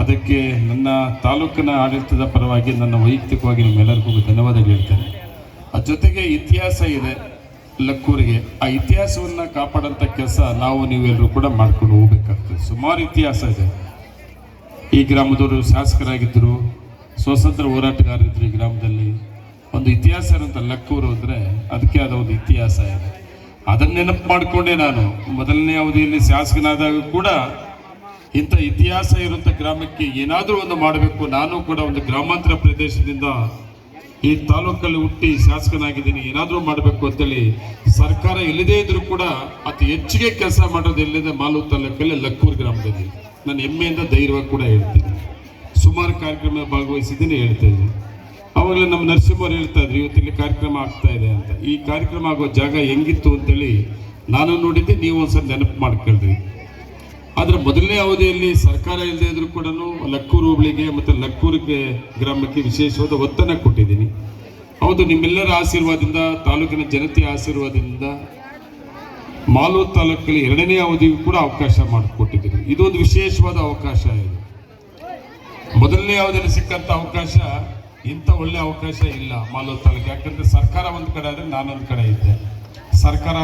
ಅದಕ್ಕೆ ನನ್ನ ತಾಲೂಕಿನ ಆಡಳಿತದ ಪರವಾಗಿ ನನ್ನ ವೈಯಕ್ತಿಕವಾಗಿ ನಿಮ್ಮೆಲ್ಲರಿಗೂ ಧನ್ಯವಾದಗಳು ಹೇಳ್ತೇನೆ. ಅದ್ರ ಜೊತೆಗೆ ಇತಿಹಾಸ ಇದೆ ಲಕ್ಕೂರಿಗೆ. ಆ ಇತಿಹಾಸವನ್ನು ಕಾಪಾಡೋಂಥ ಕೆಲಸ ನಾವು ನೀವೆಲ್ಲರೂ ಕೂಡ ಮಾಡ್ಕೊಂಡು ಹೋಗ್ಬೇಕಾಗ್ತದೆ. ಸುಮಾರು ಇತಿಹಾಸ ಇದೆ. ಈ ಗ್ರಾಮದವರು ಶಾಸಕರಾಗಿದ್ದರು, ಸ್ವತಂತ್ರ ಹೋರಾಟಗಾರರಿದ್ದರು ಈ ಗ್ರಾಮದಲ್ಲಿ. ಒಂದು ಇತಿಹಾಸ ಇರುವಂಥ ಲಕ್ಕೂರು ಅಂದರೆ ಅದಕ್ಕೆ ಆದ ಒಂದು ಇತಿಹಾಸ ಇದೆ. ಅದನ್ನು ನೆನಪು ಮಾಡಿಕೊಂಡೆ ನಾನು. ಮೊದಲನೇ ಅವಧಿಯಲ್ಲಿ ಶಾಸಕನಾದಾಗ ಕೂಡ ಇಂಥ ಇತಿಹಾಸ ಇರುವಂಥ ಗ್ರಾಮಕ್ಕೆ ಏನಾದರೂ ಒಂದು ಮಾಡಬೇಕು. ನಾನು ಕೂಡ ಒಂದು ಗ್ರಾಮಾಂತರ ಪ್ರದೇಶದಿಂದ ಈ ತಾಲೂಕಲ್ಲಿ ಹುಟ್ಟಿ ಶಾಸಕನಾಗಿದ್ದೀನಿ. ಏನಾದರೂ ಮಾಡಬೇಕು ಅಂತೇಳಿ ಸರ್ಕಾರ ಇಲ್ಲದೇ ಇದ್ರೂ ಕೂಡ ಅತಿ ಹೆಚ್ಚಿಗೆ ಕೆಲಸ ಮಾಡೋದು ಎಲ್ಲಿದೆ? ಮಾಲೂರು ತಾಲೂಕಲ್ಲಿ ಲಕ್ಕೂರು ಗ್ರಾಮದಲ್ಲಿ. ನಾನು ಹೆಮ್ಮೆಯಿಂದ ಧೈರ್ಯವಾಗಿ ಕೂಡ ಹೇಳ್ತೀನಿ. ಸುಮಾರು ಕಾರ್ಯಕ್ರಮ ಭಾಗವಹಿಸಿದ್ದೀನಿ ಹೇಳ್ತಾ ಇದ್ದೀನಿ. ಅವಾಗಲೇ ನಮ್ಮ ನರಸಿಂಹರು ಹೇಳ್ತಾ ಇದ್ರು ಇವತ್ತಿಲ್ಲಿ ಕಾರ್ಯಕ್ರಮ ಆಗ್ತಾ ಇದೆ ಅಂತ. ಈ ಕಾರ್ಯಕ್ರಮ ಆಗೋ ಜಾಗ ಹೆಂಗಿತ್ತು ಅಂತೇಳಿ ನಾನು ನೋಡಿದ್ದೆ. ನೀವು ಒಂದ್ಸಲ ನೆನಪು ಮಾಡ್ಕೊಳ್ರಿ. ಆದರೆ ಮೊದಲನೇ ಅವಧಿಯಲ್ಲಿ ಸರ್ಕಾರ ಇಲ್ಲದೆ ಇದ್ರೂ ಕೂಡ ಲಕ್ಕೂರು ಹೋಬಳಿಗೆ ಮತ್ತು ಲಕ್ಕೂರಿಗೆ ಗ್ರಾಮಕ್ಕೆ ವಿಶೇಷವಾದ ಒತ್ತನ್ನು ಕೊಟ್ಟಿದ್ದೀನಿ. ಹೌದು, ನಿಮ್ಮೆಲ್ಲರ ಆಶೀರ್ವಾದದಿಂದ, ತಾಲೂಕಿನ ಜನತೆಯ ಆಶೀರ್ವಾದದಿಂದ ಮಾಲೂರು ತಾಲೂಕಲ್ಲಿ ಎರಡನೇ ಅವಧಿಗೂ ಕೂಡ ಅವಕಾಶ ಮಾಡಿಕೊಟ್ಟಿದ್ದೀನಿ. ಇದೊಂದು ವಿಶೇಷವಾದ ಅವಕಾಶ ಇದು. ಮೊದಲನೇ ಅವಧಿಯಲ್ಲಿ ಸಿಕ್ಕಂತ ಅವಕಾಶ ಇಂಥ ಒಳ್ಳೆ ಅವಕಾಶ ಇಲ್ಲ ಮಾಲೂರು ತಾಲೂಕು. ಯಾಕಂದರೆ ಸರ್ಕಾರ ಒಂದು ಕಡೆ ಆದರೆ ನಾನೊಂದು ಕಡೆ ಇದ್ದೆ. ಸರ್ಕಾರ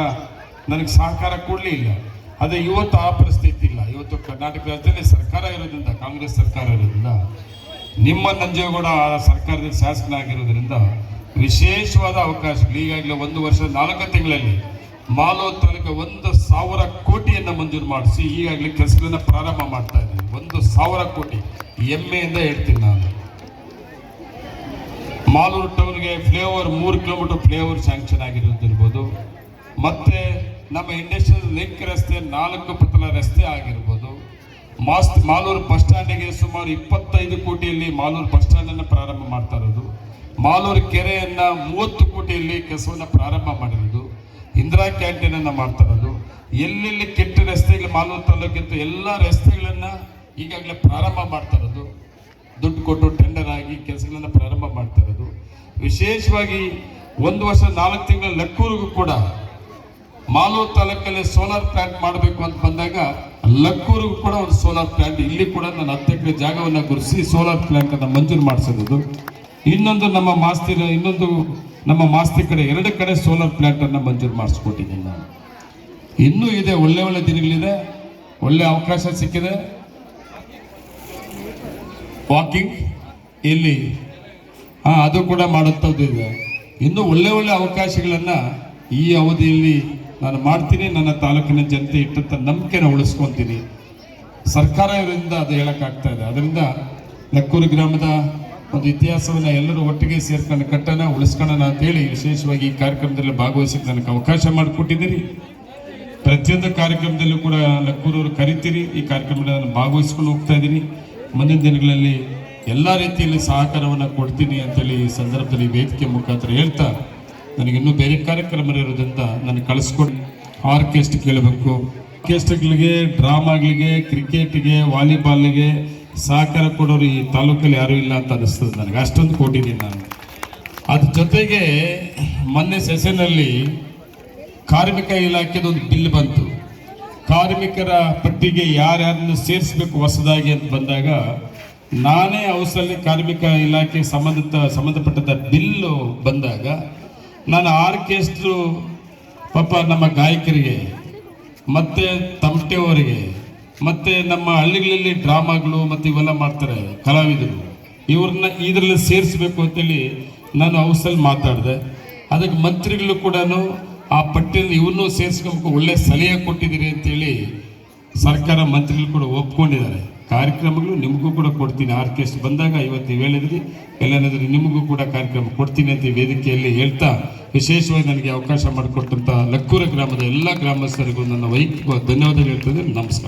ನನಗೆ ಸಹಕಾರ ಕೊಡಲಿಲ್ಲ. ಅದೇ ಇವತ್ತು ಆ ಪರಿಸ್ಥಿತಿ ಇವತ್ತು ಕರ್ನಾಟಕ ರಾಜ್ಯದಲ್ಲಿ ಸರ್ಕಾರ ಇರೋದ್ರಿಂದ, ಕಾಂಗ್ರೆಸ್ ಸರ್ಕಾರ ಇರೋದ್ರಿಂದ, ನಿಮ್ಮ ನಂಜೇಗೌಡ ಆ ಸರ್ಕಾರದ ಶಾಸಕನಾಗಿರೋದ್ರಿಂದ ವಿಶೇಷವಾದ ಅವಕಾಶಗಳು. ಈಗಾಗಲೇ ಒಂದು ವರ್ಷ, ನಾಲ್ಕು ತಿಂಗಳಲ್ಲಿ ಮಾಲೂರು ತಾಲೂಕು ಒಂದು ಸಾವಿರ ಕೋಟಿಯನ್ನು ಮಂಜೂರು ಮಾಡಿಸಿ ಈಗಾಗಲೇ ಕೆಲಸಗಳನ್ನ ಪ್ರಾರಂಭ ಮಾಡ್ತಾ ಇದ್ದೀನಿ. ಒಂದು ಸಾವಿರ ಕೋಟಿ. ಹೆಮ್ಮೆಯಿಂದ ಹೇಳ್ತೀನಿ ನಾನು. ಮಾಲೂರು ಟೌನ್ಗೆ ಫ್ಲೇವರ್ ಮೂರು ಕಿಲೋಮೀಟರ್ ಫ್ಲೇವರ್ ಸ್ಯಾಂಕ್ಷನ್ ಆಗಿರೋದಿರ್ಬೋದು. ಮತ್ತೆ ನಮ್ಮ ಇಂಡಸ್ಟ್ರಿಯಲ್ ಲಿಂಕ್ ರಸ್ತೆ ನಾಲ್ಕು ಪತಲ ರಸ್ತೆ ಆಗಿರ್ಬೋದು. ಮಾಸ್ ಮಾಲೂರು ಬಸ್ ಸ್ಟ್ಯಾಂಡಿಗೆ ಸುಮಾರು ಇಪ್ಪತ್ತೈದು ಕೋಟಿಯಲ್ಲಿ ಮಾಲೂರು ಬಸ್ ಸ್ಟ್ಯಾಂಡನ್ನು ಪ್ರಾರಂಭ ಮಾಡ್ತಾ ಇರೋದು. ಮಾಲೂರು ಕೆರೆಯನ್ನ ಮೂವತ್ತು ಕೋಟಿಯಲ್ಲಿ ಕೆಲಸವನ್ನು ಪ್ರಾರಂಭ ಮಾಡಿರೋದು. ಇಂದಿರಾ ಕ್ಯಾಂಟೀನನ್ನು ಮಾಡ್ತಾ ಇರೋದು. ಎಲ್ಲೆಲ್ಲಿ ಕೆಟ್ಟ ರಸ್ತೆಗಳು ಮಾಲೂರು ತಾಲೂಕಿಂತ ಎಲ್ಲ ರಸ್ತೆಗಳನ್ನ ಈಗಾಗಲೇ ಪ್ರಾರಂಭ ಮಾಡ್ತಾ ಇರೋದು. ದುಡ್ಡು ಕೊಟ್ಟು ಟೆಂಡರ್ ಆಗಿ ಕೆಲಸಗಳನ್ನು ಪ್ರಾರಂಭ ಮಾಡ್ತಾ ಇರೋದು. ವಿಶೇಷವಾಗಿ ಒಂದು ವರ್ಷ ನಾಲ್ಕು ತಿಂಗಳ ಲಕ್ಕೂರಿಗೂ ಕೂಡ ಮಾಲೂರು ತಾಲೂಕಲ್ಲಿ ಸೋಲಾರ್ ಪ್ಲಾಂಟ್ ಮಾಡಬೇಕು ಅಂತ ಬಂದಾಗ ಲಕ್ಕೂರಿಗೂ ಕೂಡ ಒಂದು ಸೋಲಾರ್ ಪ್ಲಾಂಟ್ ಇಲ್ಲಿ ಕೂಡ ನಾನು ಹತ್ತು ಎಕರೆ ಜಾಗವನ್ನು ಗುರುಸಿ ಸೋಲಾರ್ ಪ್ಲಾಂಟ್ ಅನ್ನು ಮಂಜೂರು ಮಾಡಿಸಿದ್ದು ಇನ್ನೊಂದು ನಮ್ಮ ಮಾಸ್ತಿ, ಇನ್ನೊಂದು ನಮ್ಮ ಮಾಸ್ತಿ ಕಡೆ, ಎರಡು ಕಡೆ ಸೋಲಾರ್ ಪ್ಲಾಂಟ್ ಅನ್ನು ಮಂಜೂರು ಮಾಡಿಸ್ಕೊಟ್ಟಿದ್ದೀನಿ ನಾನು. ಇನ್ನೂ ಇದೆ, ಒಳ್ಳೆ ಒಳ್ಳೆ ದಿನಗಳಿದೆ, ಒಳ್ಳೆ ಅವಕಾಶ ಸಿಕ್ಕಿದೆ. ವಾಕಿಂಗ್ ಇಲ್ಲಿ, ಹಾ, ಅದು ಕೂಡ ಮಾಡುತ್ತದ್ದು ಇದೆ ಇನ್ನೂ ಒಳ್ಳೆ ಒಳ್ಳೆ ಅವಕಾಶಗಳನ್ನು ಈ ಅವಧಿಯಲ್ಲಿ ನಾನು ಮಾಡ್ತೀನಿ, ನನ್ನ ತಾಲೂಕಿನ ಜನತೆ ಇಟ್ಟಂತ ನಂಬಿಕೆನ ಉಳಿಸ್ಕೊಂತೀನಿ. ಸರ್ಕಾರ ಇವರಿಂದ ಅದು ಹೇಳಕ್ಕಾಗ್ತಾ ಇದೆ. ಅದರಿಂದ ಲಕ್ಕೂರು ಗ್ರಾಮದ ಒಂದು ಇತಿಹಾಸವನ್ನ ಎಲ್ಲರೂ ಒಟ್ಟಿಗೆ ಸೇರ್ಕೊಂಡು ಕಟ್ಟೋಣ, ಉಳಿಸ್ಕೊಳ್ಳೋಣ ಅಂತ ಹೇಳಿ ವಿಶೇಷವಾಗಿ ಈ ಕಾರ್ಯಕ್ರಮದಲ್ಲಿ ಭಾಗವಹಿಸಕ್ಕೆ ನನಗೆ ಅವಕಾಶ ಮಾಡಿಕೊಟ್ಟಿದ್ದೀರಿ. ಪ್ರತಿಯೊಂದು ಕಾರ್ಯಕ್ರಮದಲ್ಲೂ ಕೂಡ ಲಕ್ಕೂರವರು ಕರಿತೀರಿ. ಈ ಕಾರ್ಯಕ್ರಮದಲ್ಲಿ ನಾನು ಭಾಗವಹಿಸ್ಕೊಂಡು ಹೋಗ್ತಾ ಇದ್ದೀನಿ. ಮುಂದಿನ ದಿನಗಳಲ್ಲಿ ಎಲ್ಲ ರೀತಿಯಲ್ಲಿ ಸಹಕಾರವನ್ನು ಕೊಡ್ತೀನಿ ಅಂತೇಳಿ ಈ ಸಂದರ್ಭದಲ್ಲಿ ವೇದಿಕೆ ಮುಖಾಂತರ ಹೇಳ್ತಾ ನನಗೆ ಇನ್ನೂ ಬೇರೆ ಕಾರ್ಯಕ್ರಮ ಇರೋದ್ರಿಂದ ನಾನು ಕಳಿಸ್ಕೊಡಿ. ಆರ್ಕೆಸ್ಟ್ ಕೇಳಬೇಕು. ಆರ್ಕೆಸ್ಟ್ಗಳಿಗೆ ಡ್ರಾಮಾಗಳಿಗೆ, ಕ್ರಿಕೆಟ್ಗೆ, ವಾಲಿಬಾಲ್ಗೆ ಸಹಕಾರ ಕೊಡೋರು ಈ ತಾಲೂಕಲ್ಲಿ ಯಾರೂ ಇಲ್ಲ ಅಂತ ಅನಿಸ್ತದೆ ನನಗೆ. ಅಷ್ಟೊಂದು ಕೊಟ್ಟಿದ್ದೀನಿ ನಾನು. ಅದ್ರ ಜೊತೆಗೆ ಮೊನ್ನೆ ಸೆಸನಲ್ಲಿ ಕಾರ್ಮಿಕ ಇಲಾಖೆದ ಒಂದು ಬಿಲ್ ಬಂತು. ಕಾರ್ಮಿಕರ ಪಟ್ಟಿಗೆ ಯಾರ್ಯಾರನ್ನು ಸೇರಿಸಬೇಕು ಹೊಸದಾಗಿ ಅಂತ ಬಂದಾಗ ನಾನೇ ಹೌಸಲ್ಲಿ ಕಾರ್ಮಿಕ ಇಲಾಖೆಗೆ ಸಂಬಂಧಿತ, ಸಂಬಂಧಪಟ್ಟಂಥ ಬಿಲ್ಲು ಬಂದಾಗ ನಾನು ಆರ್ಕೆಸ್ಟ್ರು, ಪಾಪ ನಮ್ಮ ಗಾಯಕರಿಗೆ, ಮತ್ತೆ ತಮಟೆಯವರಿಗೆ ಮತ್ತೆ ನಮ್ಮ ಹಳ್ಳಿಗಳಲ್ಲಿ ಡ್ರಾಮಾಗಳು ಮತ್ತು ಇವೆಲ್ಲ ಮಾಡ್ತಾರೆ ಕಲಾವಿದರು. ಇವ್ರನ್ನ ಇದರಲ್ಲಿ ಸೇರಿಸಬೇಕು ಅಂತೇಳಿ ನಾನು ಹೌಸಲ್ಲಿ ಮಾತಾಡಿದೆ. ಅದಕ್ಕೆ ಮಂತ್ರಿಗಳು ಕೂಡ ಆ ಪಟ್ಟಿಯಲ್ಲಿ ಇವನ್ನೂ ಸೇರಿಸ್ಕೊಬೇಕು, ಒಳ್ಳೆ ಸಲಹೆ ಕೊಟ್ಟಿದ್ದೀರಿ ಅಂತೇಳಿ ಸರ್ಕಾರ ಮಂತ್ರಿಗಳು ಕೂಡ ಒಪ್ಕೊಂಡಿದ್ದಾರೆ. ಕಾರ್ಯಕ್ರಮಗಳು ನಿಮಗೂ ಕೂಡ ಕೊಡ್ತೀನಿ. ಆರ್ಕೆಸ್ಟ್ ಬಂದಾಗ ಇವತ್ತು ಹೇಳಿದ್ರಿ ಎಲ್ಲನಾದ್ರೂ ನಿಮಗೂ ಕೂಡ ಕಾರ್ಯಕ್ರಮ ಕೊಡ್ತೀನಿ ಅಂತ ವೇದಿಕೆಯಲ್ಲಿ ಹೇಳ್ತಾ ವಿಶೇಷವಾಗಿ ನನಗೆ ಅವಕಾಶ ಮಾಡಿಕೊಟ್ಟಂತ ಲಕ್ಕೂರ ಗ್ರಾಮದ ಎಲ್ಲ ಗ್ರಾಮಸ್ಥರಿಗೂ ನನ್ನ ವೈಯಕ್ತಿಕ ಧನ್ಯವಾದಗಳು ಹೇಳ್ತದೆ ನಮಸ್ಕಾರ.